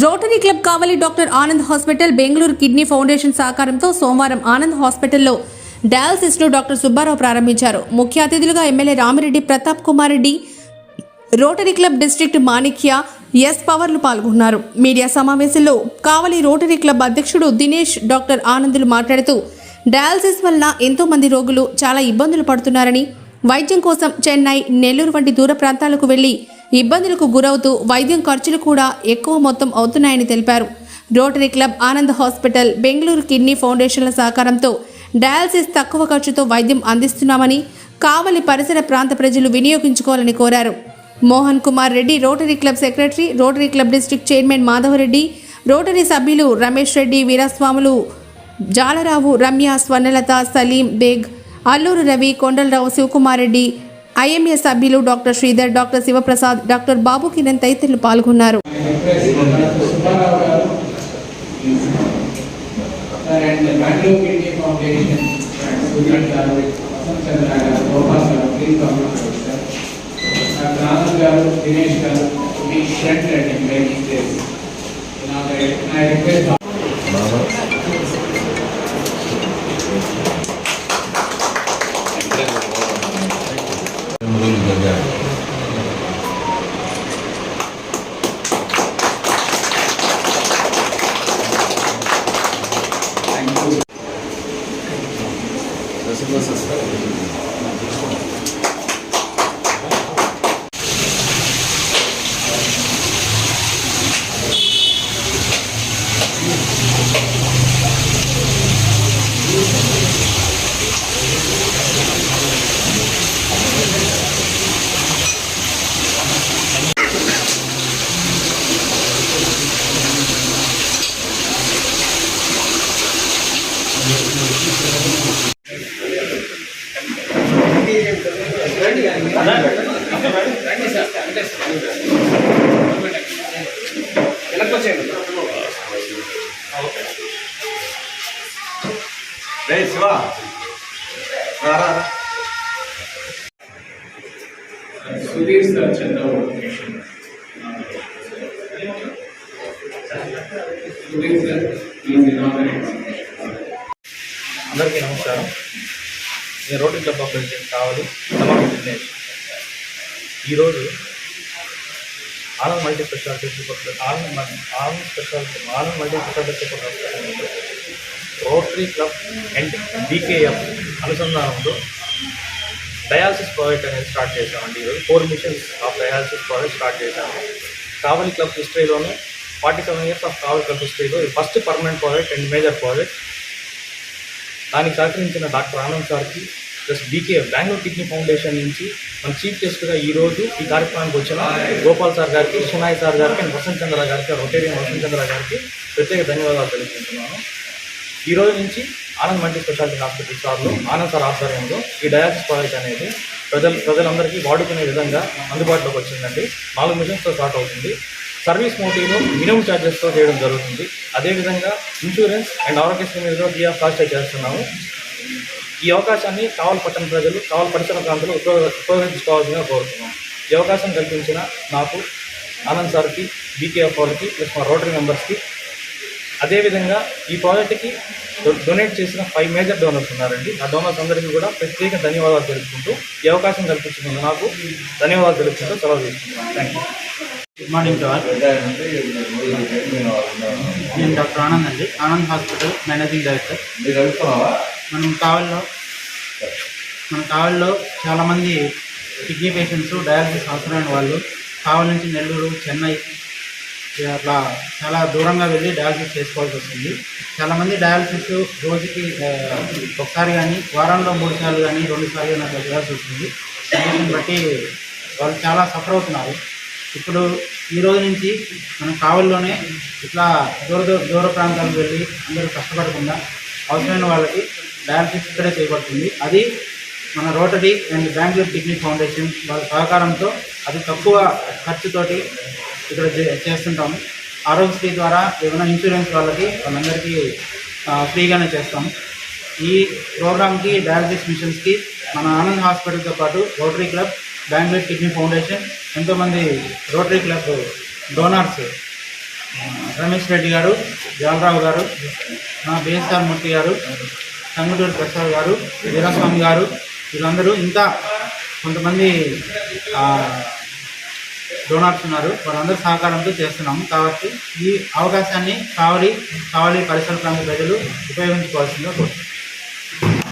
Rotary club Kavali doctor Anand hospital Bengaluru kidney foundation సహకారంతో సోమవారం ఆనంద్ హాస్పిటల్లో డయాలసిస్ను డాక్టర్ సుబ్బారావు ప్రారంభించారు. ముఖ్య అతిథులుగా MLA Ramireddy Pratap Kumar Reddy rotary club district Manikya S పవర్లు పాల్గొన్నారు. మీడియా సమావేశంలో కావలి రోటరీ క్లబ్ అధ్యక్షుడు దినేష్ డాక్టర్ ఆనందులు మాట్లాడుతూ డయాలసిస్ వల్ల ఎంతోమంది రోగులు చాలా ఇబ్బందులు పడుతున్నారని వైద్యం కోసం చెన్నై నెల్లూరు వంటి దూర ప్రాంతాలకు వెళ్ళి ఇబ్బందులకు గురవుతూ వైద్యం ఖర్చులు కూడా ఎక్కువ మొత్తం అవుతున్నాయని తెలిపారు. Rotary club Anand hospital Bengaluru kidney ఫౌండేషన్ల సహకారంతో డయాలసిస్ తక్కువ ఖర్చుతో వైద్యం అందిస్తున్నామని కావలి పరిసర ప్రాంత ప్రజలు వినియోగించుకోవాలని కోరారు. Mohan Kumar Reddy rotary club secretary rotary club district chairman Madhavareddy rotary సభ్యులు రమేష్ రెడ్డి వీరస్వాములు జాలరావు రమ్య స్వర్ణలత సలీం బేగ్ అల్లూరు రవి కొండలరావు శివకుమార్ రెడ్డి ఐఎంఏ సభ్యులు doctor Sridhar doctor Sivaprasad doctor Babu Kiran తదితరులు పాల్గొన్నారు. గారు దినేష్ గారు మీ ఫ్రెండ్ అండి మేకింగ్ దిస్ నా రిక్వెస్ట్ gagal Terima kasih. మొదలు జరిగాయి రే శివ సుధీర్ సార్ చంద్రబాబు సుధీర్ సార్ అందరికీ నమస్కారం. నేను రోడ్డు క్లబ్ ఆఫ్ ప్రెసిడెంట్ కావాలి. తమాకు దినేష్ ఈరోజు Anand multi speciality super Anand Anand speciality Anand multi speciality super hospital rotary club and BKF అనుసంధానంలో dialysis project అనేది స్టార్ట్ చేశామండి. ఈరోజు four machines of dialysis project start చేశాము Kavali club హిస్టరీలోనే forty seven years of Kavali club హిస్టరీలో ఇది first permanent project and major project. దానికి సహకరించిన doctor Anand సార్కి plus BK Bengaluru kidney foundation నుంచి మన చీఫ్ గెస్ట్గా ఈరోజు ఈ కార్యక్రమానికి వచ్చిన గోపాల్ సార్ గారికి సునాయ్ సార్ గారికి అండ్ వసంత్ చంద్ర గారికి రొటేరియన్ వసంత్ చంద్ర గారికి ప్రత్యేక ధన్యవాదాలు తెలుపుకుంటున్నాను. ఈ రోజు నుంచి ఆనంద్ మల్టీ స్పెషాలిటీ హాస్పిటల్ సార్లో ఆనంద్ సార్ ఆధ్వర్యంలో ఈ డయాలసిస్ ప్రాజెక్ట్ అనేది ప్రజలు ప్రజలందరికీ వాడుకునే విధంగా అందుబాటులోకి వచ్చిందండి. నాలుగు మిషన్స్తో స్టార్ట్ అవుతుంది. సర్వీస్ మోటివ్లో మినిమం ఛార్జెస్తో చేయడం జరుగుతుంది. అదేవిధంగా ఇన్సూరెన్స్ అండ్ ఆరోగ్యశ్రీ మీద కూడా ఫ్రీ ఆఫ్ కాస్ట్ చేస్తున్నాము. ఈ అవకాశాన్ని కావల్ పట్టణ ప్రజలు కావల్ పరిసర ప్రాంతాలు ఉపయోగ ఉపయోగించుకోవాల్సిందిగా కోరుతున్నాం. ఈ అవకాశం కల్పించిన నాకు ఆనంద్ సార్కి బీకేఎఫ్ వాళ్ళకి ప్లస్ మా రోటరీ మెంబర్స్కి అదేవిధంగా ఈ ప్రాజెక్ట్కి డొ- డొనేట్ చేసిన ఫైవ్ మేజర్ డోనర్స్ ఉన్నారండి. ఆ డోనర్స్ అందరికీ కూడా ప్రత్యేక ధన్యవాదాలు తెలుపుకుంటూ ఈ అవకాశం కల్పించినందుకు నాకు ధన్యవాదాలు తెలుపుకుంటూ సెలవు తీసుకుంటున్నాను. Thank you good morning all నేను డాక్టర్ ఆనంద్ అండి. Anand hospital managing director. మీరు వెళ్తున్నావా మనం కావల్లో మన కావల్లో చాలామంది కిడ్నీ పేషెంట్స్ డయాలసిస్ అవసరమైన వాళ్ళు కావల నుంచి నెల్లూరు చెన్నై అట్లా చాలా దూరంగా వెళ్ళి డయాలసిస్ చేసుకోవాల్సి వస్తుంది. చాలామంది డయాలసిస్ రోజుకి ఒకసారి కానీ వారంలో మూడు సార్లు కానీ రెండు సార్లు కానీ అట్లా చేయాల్సి వస్తుంది. కండిషన్ బట్టి వాళ్ళు చాలా సఫర్ అవుతున్నారు. ఇప్పుడు ఈ రోజు నుంచి మనం కావల్లోనే ఇట్లా దూర దూర దూర ప్రాంతాలకు వెళ్ళి అందరూ కష్టపడకుండా అవసరమైన వాళ్ళకి డయాలసిస్ ఇక్కడే చేయబడుతుంది. అది మన rotary and Bengaluru kidney foundation వాళ్ళ సహకారంతో అది తక్కువ ఖర్చుతోటి ఇక్కడ చే- చేస్తుంటాము. ఆరోగ్యశ్రీ ద్వారా ఏమైనా ఇన్సూరెన్స్ వాళ్ళకి వాళ్ళందరికీ ఫ్రీగానే చేస్తాం ఈ ప్రోగ్రామ్కి డయాలసిస్ మిషన్స్కి మన ఆనంద్ హాస్పిటల్తో పాటు rotary club Bengaluru kidney foundation ఎంతోమంది rotary club donors Ramesh Reddy garu Jalarao garu నా బిఎస్ఆర్ మూర్తి గారు సంగటూరు ప్రసాద్ గారు వీరస్వామి గారు వీళ్ళందరూ ఇంకా కొంతమంది ఆ, డోనార్స్ ఉన్నారు వారందరూ సహకారంతో చేస్తున్నాము. కాబట్టి ఈ అవకాశాన్ని కావలి కావలి పరిసర ప్రాంత ప్రజలు ఉపయోగించుకోవాల్సిందిగా కోరుతున్నాం.